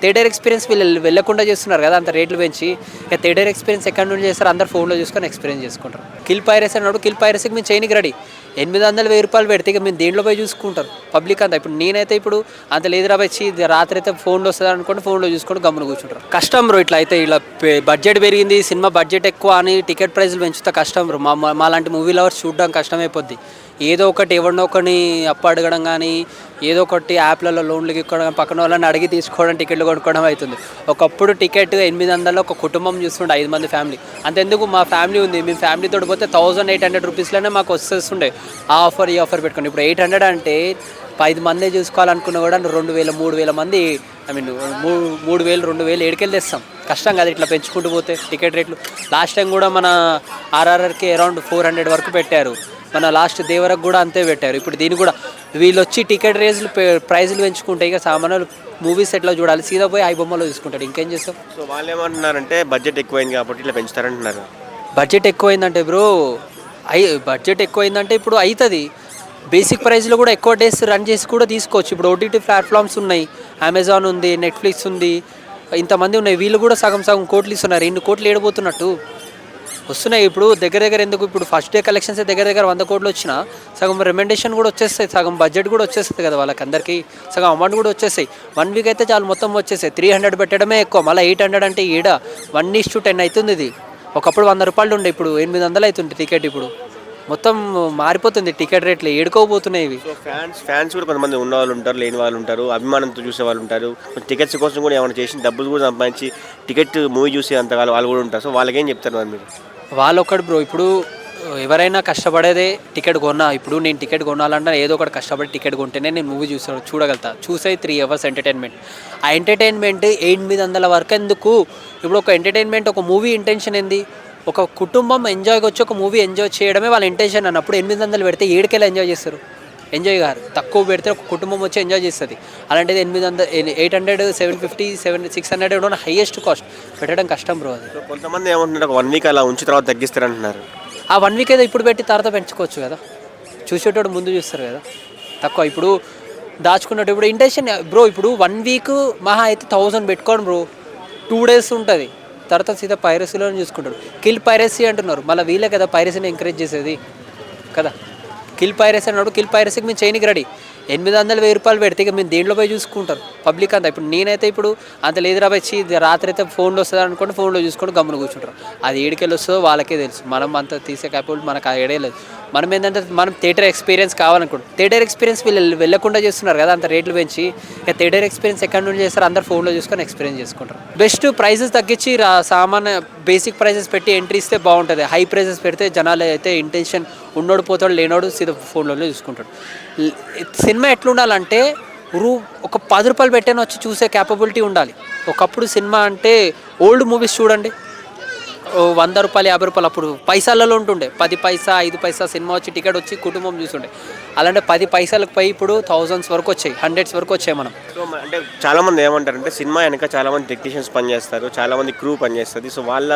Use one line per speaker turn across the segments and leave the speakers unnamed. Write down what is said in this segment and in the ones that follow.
Theatre experience వీళ్ళు వెళ్ళకుండా చేస్తున్నారు కదా అంత రేట్లు పెంచి ఇక థియేటర్ ఎక్స్పీరియన్స్ ఎక్కడ నుండి చేస్తారు అందరు ఫోన్లో చూసుకొని ఎక్స్పీరియన్స్ చేసుకుంటారు. కిల్ పైరసీ అన్నాడు కిల్ పైరసీకి మేము చేయనికి రెడీ. ఎనిమిది వందల వెయ్యి రూపాయలు పెడితే ఇక మేము దేంట్లో పోయి చూసుకుంటారు? పబ్లిక్ అంతా. ఇప్పుడు నేనైతే ఇప్పుడు అంత లేదురా వచ్చి రాత్రి అయితే ఫోన్లో వస్తుంది అనుకోండి ఫోన్లో చూసుకొని గమ్మున కూర్చుంటారు. కష్టం బ్రో ఇట్లా అయితే ఇలా బడ్జెట్ పెరిగింది సినిమా బడ్జెట్ ఎక్కువ అని టికెట్ ప్రైస్లు పెంచుతా కష్టం బ్రో. మా మా- మా లాంటి మూవీ లవర్స్ చూడడం కష్టమైపోద్ది. ఏదో ఒకటి ఎవరినో ఒకరిని అప్పు అడగడం కానీ ఏదో ఒకటి యాప్లలో లోన్లు ఇక్కడం పక్కన వాళ్ళని అడిగి తీసుకోవడం టికెట్లు కొనుక్కోవడం అవుతుంది. ఒకప్పుడు టికెట్ ఎనిమిది వందల ఒక కుటుంబం చూస్తుండే ఐదు మంది ఫ్యామిలీ. అంతెందుకు మా ఫ్యామిలీ ఉంది. మేము ఫ్యామిలీతో పోతే థౌజండ్ ఎయిట్ హండ్రెడ్ రూపీస్లోనే మాకు వస్తుండే ఆ ఆఫర్ ఈ ఆఫర్ పెట్టుకోండి ఇప్పుడు ఎయిట్ హండ్రెడ్ అంటే ఐదు మందే చూసుకోవాలనుకున్న కూడా రెండు వేల మూడు వేల మంది ఐ మీన్ మూడు మూడు వేలు రెండు వేలు ఏడుకెళ్ళి తెస్తాం. కష్టం కదా ఇట్లా పెంచుకుంటూ పోతే టికెట్ రేట్లు. లాస్ట్ టైం కూడా మన ఆర్ఆర్ఆర్కి అరౌండ్ ఫోర్ హండ్రెడ్ వరకు పెట్టారు. మన లాస్ట్ దేవరకు కూడా అంతే పెట్టారు. ఇప్పుడు దీన్ని కూడా వీళ్ళు వచ్చి టికెట్ రేజ్లు ప్రైజ్లు పెంచుకుంటే ఇక సామాన్యులు మూవీస్ ఎట్లా చూడాలి. సీదా పోయి ఐ బొమ్మలో చూసుకుంటాడు ఇంకేం చేస్తాం
సో వాళ్ళు ఏమంటున్నారంటే బడ్జెట్ ఎక్కువైంది కాబట్టి ఇట్లా పెంచుతారంటున్నారు.
బడ్జెట్ ఎక్కువైందంటే బ్రో అయి బడ్జెట్ ఎక్కువైందంటే ఇప్పుడు అవుతుంది బేసిక్ ప్రైస్లో కూడా ఎక్కువ డేస్ రన్ చేసి కూడా తీసుకోవచ్చు. ఇప్పుడు ఓటీటీ ప్లాట్ఫామ్స్ ఉన్నాయి. అమెజాన్ ఉంది నెట్ఫ్లిక్స్ ఉంది ఇంతమంది ఉన్నాయి. వీళ్ళు కూడా సగం సగం కోట్లు ఇస్తున్నారు. ఎన్ని కోట్లు ఏడబోతున్నట్టు? వస్తున్నాయి. ఇప్పుడు దగ్గర దగ్గర ఎందుకు? ఇప్పుడు ఫస్ట్ డే కలెక్షన్స్ దగ్గర దగ్గర వంద కోట్లు వచ్చినా సగం రెమెండేషన్ కూడా వచ్చేస్తాయి. సగం బడ్జెట్ కూడా వచ్చేస్తుంది కదా వాళ్ళకి అందరికీ సగం అమౌంట్ కూడా వచ్చేస్తాయి. వన్ వీక్ అయితే చాలు మొత్తం వచ్చేసాయి త్రీ హండ్రెడ్ పెట్టడమే ఎక్కువ. మళ్ళీ ఎయిట్ హండ్రెడ్ అంటే ఈడ వన్ ఈస్ టు టెన్ అవుతుంది ఇది. ఒకప్పుడు వంద రూపాయలు ఉండే ఇప్పుడు ఎనిమిది వందలు అవుతుంది టికెట్ ఇప్పుడు. మొత్తం మారిపోతుంది టికెట్ రేట్లు ఏడుకోబోతున్నాయి ఇవి.
ఫ్యాన్స్ ఫ్యాన్స్ కూడా కొంతమంది ఉన్న వాళ్ళు ఉంటారు లేని వాళ్ళు ఉంటారు అభిమానంతో చూసే వాళ్ళు ఉంటారు. టికెట్స్ కోసం కూడా ఏమైనా చేసి డబ్బులు కూడా సంపాదించి టికెట్ మూవీ చూసే అంత వాళ్ళు కూడా ఉంటారు. సో వాళ్ళకి ఏం చెప్తారు మరి మీరు?
వాళ్ళొక్కడు బ్రో ఇప్పుడు ఎవరైనా కష్టపడేదే టికెట్ కొన్నా ఇప్పుడు నేను టికెట్ కొనాలన్నా ఏదో ఒకటి కష్టపడి టికెట్ కొంటేనే నేను మూవీ చూసాను చూడగలుగుతా. చూసే త్రీ అవర్స్ ఎంటర్టైన్మెంట్. ఆ ఎంటర్టైన్మెంట్ ఎనిమిది వందల వరకు ఎందుకు? ఇప్పుడు ఒక ఎంటర్టైన్మెంట్ ఒక మూవీ ఇంటెన్షన్ ఏంది? ఒక కుటుంబం ఎంజాయ్ వచ్చి ఒక మూవీ ఎంజాయ్ చేయడమే వాళ్ళ ఇంటెన్షన్ అన్నప్పుడు ఎనిమిది వందలు పెడితే ఏడుకెళ్ళి ఎంజాయ్ చేస్తారు. ఎంజాయ్ గారు. తక్కువ పెడితే ఒక కుటుంబం వచ్చి ఎంజాయ్ చేస్తుంది. అలాంటిది ఎనిమిది వందల eight hundred seven fifty seven six hundred ఉన్న హైయెస్ట్ కాస్ట్. పెట్టడం కష్టం బ్రో అది.
కొంతమంది ఏమంటున్నారు వన్ వీక్ అలా ఉంచి తర్వాత తగ్గిస్తారంటున్నారు.
ఆ వన్ వీక్ ఏదో ఇప్పుడు పెట్టి తర్వాత పెంచుకోవచ్చు కదా. చూసేటోడు ముందు చూస్తారు కదా. తక్కువ ఇప్పుడు దాచుకున్నట్టు ఇప్పుడు ఇంటెన్షన్ బ్రో ఇప్పుడు వన్ వీక్ మహా అయితే థౌజండ్ పెట్టుకోండి బ్రో. టూ డేస్ ఉంటుంది. తర్వాత సీదా పైరసీలో చూసుకుంటారు. కిల్ పైరసీ అంటున్నారు. మళ్ళీ వీళ్ళే కదా పైరసీని ఎంకరేజ్ చేసేది కదా. కిల్ పైరసీ అన్నాడు. కిల్ పైరసీకి మేము చేయనికి రెడీ. ఎనిమిది వందల వెయ్యి రూపాయలు పెడితే ఇక మేము దేంట్లో పోయి చూసుకుంటారు? పబ్లిక్ అంతా. ఇప్పుడు నేనైతే ఇప్పుడు అంత లేదురా వచ్చి రాత్రి అయితే ఫోన్లో వస్తుంది అనుకోండి ఫోన్లో చూసుకొని గమ్మున కూర్చుంటారు. అది ఏడికెళ్ళి వస్తుందో వాళ్ళకే తెలుసు. మనం అంత తీసే క్యాపబుల్ మనకు ఆ ఏడే లేదు. మనం ఏంటంటే మనం థియేటర్ ఎక్స్పీరియన్స్ కావాలనుకుంటాం థియేటర్ ఎక్స్పీరియన్స్ వీళ్ళు వెళ్ళకుండా చేస్తున్నారు కదా అంత రేట్లు పెంచి ఇక థియేటర్ ఎక్స్పీరియన్స్ ఎక్కడ నుండి చేస్తారు అందరు ఫోన్లో చూసుకొని ఎక్స్పీరియన్స్ చేసుకుంటారు. బెస్ట్ ప్రైజెస్ తగ్గించి సామాన్య బేసిక్ ప్రైజెస్ పెట్టి ఎంట్రీ ఇస్తే బాగుంటుంది. హై ప్రైజెస్ పెడితే జనాలు అయితే ఇంటెన్షన్ ఉన్నోడు పోతాడు లేనోడు సీదా ఫోన్లోనే చూసుకుంటాడు. సినిమా ఎట్లుండాలంటే రూ ఒక పది రూపాయలు పెట్టాను వచ్చి చూసే క్యాపబిలిటీ ఉండాలి. ఒకప్పుడు సినిమా అంటే ఓల్డ్ మూవీస్ చూడండి. వంద రూపాయలు యాభై రూపాయలు అప్పుడు పైసలలో ఉంటుండే. పది పైసా ఐదు పైసా సినిమా వచ్చి టికెట్ వచ్చి కుటుంబం చూస్తుండే. అలాంటి పది పైసలకు పై ఇప్పుడు థౌజండ్స్ వరకు వచ్చాయి హండ్రెడ్స్ వరకు వచ్చాయి మనం.
సో అంటే చాలా మంది ఏమంటారంటే సినిమా వెనక చాలా మంది టెక్నీషియన్స్ పనిచేస్తారు చాలా మంది క్రూ పనిచేస్తుంది. సో వాళ్ళ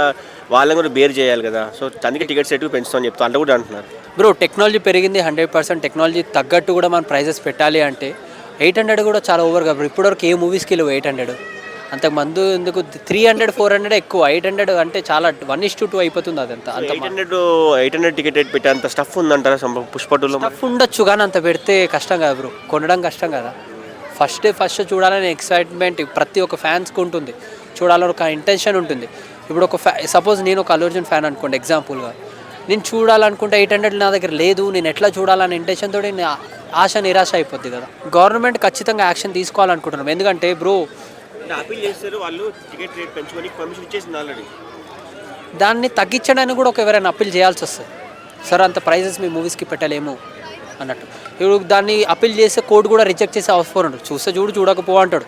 వాళ్ళని కూడా బేర్ చేయాలి కదా. సో అందుకే టికెట్స్ ఎక్కువ పెంచుతామని చెప్తా అంటే కూడా అంటున్నారు.
బ్రో టెక్నాలజీ పెరిగింది హండ్రెడ్ పర్సెంట్. టెక్నాలజీ తగ్గట్టు కూడా మనం ప్రైజెస్ పెట్టాలి అంటే ఎయిట్ హండ్రెడ్ కూడా చాలా ఓవర్ కదా ఇప్పటివరకు ఏ మూవీస్కి వెళ్ళవు ఎయిట్ హండ్రెడ్? అంతకు మందు ఎందుకు త్రీ హండ్రెడ్ ఫోర్ హండ్రెడ్ ఎక్కువ ఎయిట్ హండ్రెడ్ అంటే చాలా వన్ ఇస్ టు టూ అయిపోతుంది అదంతా అంత
eight hundred eight hundred ticket పెట్టే అంత స్టఫ్ ఉందంటారా పుష్పటులో
టఫ్ ఉండొచ్చు కానీ అంత పెడితే కష్టం కదా బ్రో కొనడం కష్టం కదా. ఫస్ట్ డే ఫస్ట్ చూడాలని ఎక్సైట్మెంట్ ప్రతి ఒక్క ఫ్యాన్స్కి ఉంటుంది. చూడాలని ఒక ఇంటెన్షన్ ఉంటుంది. ఇప్పుడు ఒక ఫ్యా సపోజ్ నేను ఒక అల్లు అర్జున్ ఫ్యాన్ అనుకోండి ఎగ్జాంపుల్గా నేను చూడాలనుకుంటే ఎయిట్ హండ్రెడ్ నా దగ్గర లేదు నేను ఎట్లా చూడాలనే ఇంటెన్షన్ తోటి ఆశ నిరాశ అయిపోద్ది కదా. గవర్నమెంట్ ఖచ్చితంగా యాక్షన్ తీసుకోవాలనుకుంటున్నాం. ఎందుకంటే బ్రో
అప్పీల్ చేస్తారు వాళ్ళు టికెట్ రేట్ పెంచుకొని పర్మిషన్ ఇచ్చేసింది ఆల్రెడీ
దాన్ని తగ్గించడానికి కూడా ఒక ఎవరైనా అప్పీల్ చేయాల్సి వస్తుంది. సార్ అంత ప్రైజెస్ మీ మూవీస్కి పెట్టలేము అన్నట్టు. ఇప్పుడు దాన్ని అప్పీల్ చేస్తే కోర్టు కూడా రిజెక్ట్ చేసే అవసరం ఉండదు. చూస్తే చూడు చూడకపో అంటాడు.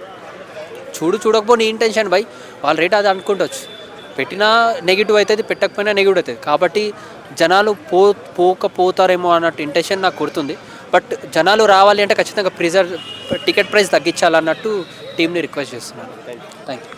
చూడు చూడకపో నీ ఇంటెన్షన్ బై. వాళ్ళ రేట్ అది అనుకుంటవచ్చు పెట్టినా నెగిటివ్ అవుతుంది పెట్టకపోయినా నెగిటివ్ అవుతుంది కాబట్టి జనాలు పో పోకపోతారేమో అన్నట్టు ఇంటెన్షన్ నాకు కుడుతుంది బట్ జనాలు రావాలి అంటే ఖచ్చితంగా ప్రిజర్ టికెట్ ప్రైస్ తగ్గించాలన్నట్టు టీంని రిక్వెస్ట్ చేస్తున్నాను. Thank you